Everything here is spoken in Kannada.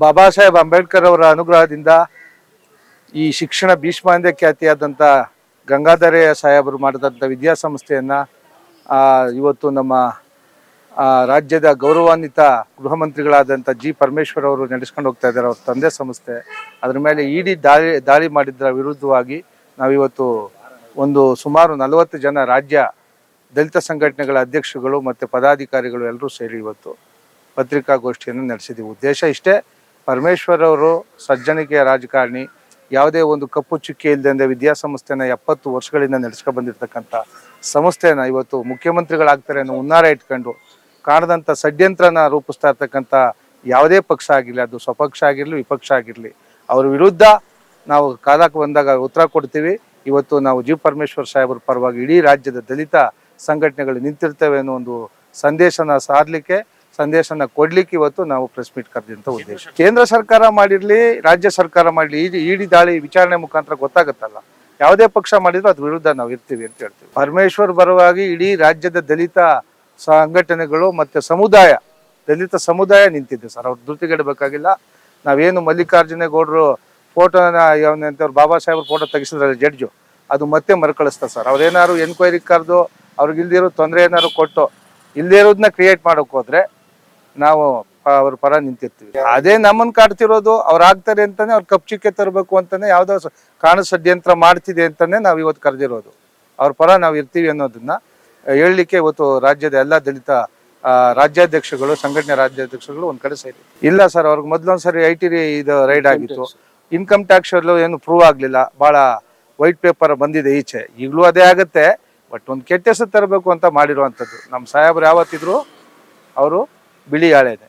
ಬಾಬಾ ಸಾಹೇಬ್ ಅಂಬೇಡ್ಕರ್ ಅವರ ಅನುಗ್ರಹದಿಂದ ಈ ಶಿಕ್ಷಣ ಭೀಷ್ಮಾಂದ್ಯ ಖ್ಯಾತಿಯಾದಂಥ ಗಂಗಾಧರಯ್ಯ ಸಾಹೇಬರು ಮಾಡಿದಂಥ ವಿದ್ಯಾಸಂಸ್ಥೆಯನ್ನು ಇವತ್ತು ನಮ್ಮ ರಾಜ್ಯದ ಗೌರವಾನ್ವಿತ ಗೃಹ ಮಂತ್ರಿಗಳಾದಂಥ ಜಿ ಪರಮೇಶ್ವರ್ ಅವರು ನಡೆಸ್ಕೊಂಡು ಹೋಗ್ತಾ ಇದ್ದಾರೆ. ಅವ್ರ ತಂದೆ ಸಂಸ್ಥೆ. ಅದ್ರ ಮೇಲೆ ಇಡೀ ದಾಳಿ ದಾಳಿ ಮಾಡಿದ್ದರ ವಿರುದ್ಧವಾಗಿ ನಾವಿವತ್ತು ಒಂದು ಸುಮಾರು ನಲವತ್ತು ಜನ ರಾಜ್ಯ ದಲಿತ ಸಂಘಟನೆಗಳ ಅಧ್ಯಕ್ಷಗಳು ಮತ್ತು ಪದಾಧಿಕಾರಿಗಳು ಎಲ್ಲರೂ ಸೇರಿ ಇವತ್ತು ಪತ್ರಿಕಾಗೋಷ್ಠಿಯನ್ನು ನಡೆಸಿದ್ದೀವಿ ಉದ್ದೇಶ ಇಷ್ಟೇ, ಪರಮೇಶ್ವರ್ ಅವರು ಸಜ್ಜನಿಕೆಯ ರಾಜಕಾರಣಿ, ಯಾವುದೇ ಒಂದು ಕಪ್ಪು ಚುಕ್ಕಿ ಇಲ್ಲದೆ ವಿದ್ಯಾಸಂಸ್ಥೆನ ಎಪ್ಪತ್ತು ವರ್ಷಗಳಿಂದ ನಡೆಸ್ಕೊಂಡು ಬಂದಿರತಕ್ಕಂಥ ಸಂಸ್ಥೆನ ಇವತ್ತು ಮುಖ್ಯಮಂತ್ರಿಗಳಾಗ್ತಾರೆ ಅನ್ನೋ ಹುನ್ನಾರ ಇಟ್ಕೊಂಡು, ಕಾಣದಂಥ ಷಡ್ಯಂತ್ರನ ರೂಪಿಸ್ತಾ ಇರ್ತಕ್ಕಂಥ ಯಾವುದೇ ಪಕ್ಷ ಆಗಿರಲಿ, ಅದು ಸ್ವಪಕ್ಷ ಆಗಿರಲಿ, ವಿಪಕ್ಷ ಆಗಿರಲಿ, ಅವ್ರ ವಿರುದ್ಧ ನಾವು ಕಾಲಕ್ಕೆ ಬಂದಾಗ ಉತ್ತರ ಕೊಡ್ತೀವಿ. ಇವತ್ತು ನಾವು ಜಿ ಪರಮೇಶ್ವರ್ ಸಾಹೇಬ್ರ ಪರವಾಗಿ ಇಡೀ ರಾಜ್ಯದ ದಲಿತ ಸಂಘಟನೆಗಳು ನಿಂತಿರ್ತವೆ ಅನ್ನೋ ಒಂದು ಸಂದೇಶನ ಸಾರಲಿಕ್ಕೆ ಸಂದೇಶನ ಕೊಡ್ಲಿಕ್ಕೆ ಇವತ್ತು ನಾವು ಪ್ರೆಸ್ ಮೀಟ್ ಕರೆದಂತ ಉದ್ದೇಶ. ಕೇಂದ್ರ ಸರ್ಕಾರ ಮಾಡಿರ್ಲಿ ರಾಜ್ಯ ಸರ್ಕಾರ ಮಾಡಲಿ ಇಡಿ ಇಡಿ ದಾಳಿ ವಿಚಾರಣೆ ಮುಖಾಂತರ ಗೊತ್ತಾಗುತ್ತಲ್ಲ. ಯಾವುದೇ ಪಕ್ಷ ಮಾಡಿದ್ರು ಅದ್ರ ವಿರುದ್ಧ ನಾವು ಇರ್ತೀವಿ ಅಂತ ಹೇಳ್ತೀವಿ. ಪರಮೇಶ್ವರ್ ಬರುವಾಗಿ ಇಡೀ ರಾಜ್ಯದ ದಲಿತ ಸಂಘಟನೆಗಳು ಮತ್ತೆ ಸಮುದಾಯ ದಲಿತ ಸಮುದಾಯ ನಿಂತಿದೆ ಸರ್. ಅವ್ರು ಧೃತಿಗೆಡಬೇಕಾಗಿಲ್ಲ ನಾವೇನು ಮಲ್ಲಿಕಾರ್ಜುನ ಗೌಡ್ರು ಫೋಟೋನ ಅವ್ರ ಬಾಬಾ ಸಾಹೇಬ್ರ ಫೋಟೋ ತೆಗಿಸಿದ್ರಲ್ಲ ಜಡ್ಜು ಅದು ಮತ್ತೆ ಮರುಕಳಿಸ್ತಾರೆ ಸರ್. ಅವ್ರೇನಾದ್ರು ಎನ್ಕ್ವೈರಿ ಕರೆದು ಅವ್ರಿಗೆ ಇಲ್ದಿರೋ ತೊಂದರೆ ಏನಾದ್ರು ಕೊಟ್ಟು ಇಲ್ದೇ ಇರೋದನ್ನ ಕ್ರಿಯೇಟ್ ಮಾಡೋಕೆ ಹೋದ್ರೆ ನಾವು ಅವ್ರ ಪರ ನಿಂತಿರ್ತೀವಿ. ಅದೇ ನಮ್ಮನ್ನ ಕಾಡ್ತಿರೋದು ಅವ್ರು ಆಗ್ತಾರೆ ಅಂತಾನೆ ಅವ್ರು ಕಪ್ಚಿಕ್ಕೆ ತರಬೇಕು ಅಂತಾನೆ ಯಾವ್ದೋ ಕಾಣ ಷಡ್ಯಂತ್ರ ಮಾಡ್ತಿದೆ ಅಂತಾನೆ ನಾವು ಇವತ್ತು ಕರೆದಿರೋದು. ಅವ್ರ ಪರ ನಾವು ಇರ್ತೀವಿ ಅನ್ನೋದನ್ನ ಹೇಳಲಿಕ್ಕೆ ಇವತ್ತು ರಾಜ್ಯದ ಎಲ್ಲ ದಲಿತ ರಾಜ್ಯಾಧ್ಯಕ್ಷಗಳು ಸಂಘಟನೆ ರಾಜ್ಯಾಧ್ಯಕ್ಷಗಳು ಒಂದ್ ಕಡೆ ಸೇರಿ. ಇಲ್ಲ ಸರ್ ಅವ್ರಿಗೆ ಮೊದ್ಲೊಂದ್ಸರಿ ಐ ಟಿ ಇದು ರೈಡ್ ಆಗಿತ್ತು. ಇನ್ಕಮ್ ಟ್ಯಾಕ್ಸ್ ಅಲ್ಲೂ ಏನು ಪ್ರೂವ್ ಆಗ್ಲಿಲ್ಲ. ಬಹಳ ವೈಟ್ ಪೇಪರ್ ಬಂದಿದೆ ಈಚೆ. ಈಗಲೂ ಅದೇ ಆಗತ್ತೆ ಬಟ್ ಒಂದು ಕೆಟ್ಟ ಹೆಸರು ತರಬೇಕು ಅಂತ ಮಾಡಿರುವಂಥದ್ದು. ನಮ್ಮ ಸಾಹೇಬ್ರು ಯಾವತ್ತಿದ್ರು ಅವರು ಬಿಳಿ ಹಳೆದೆ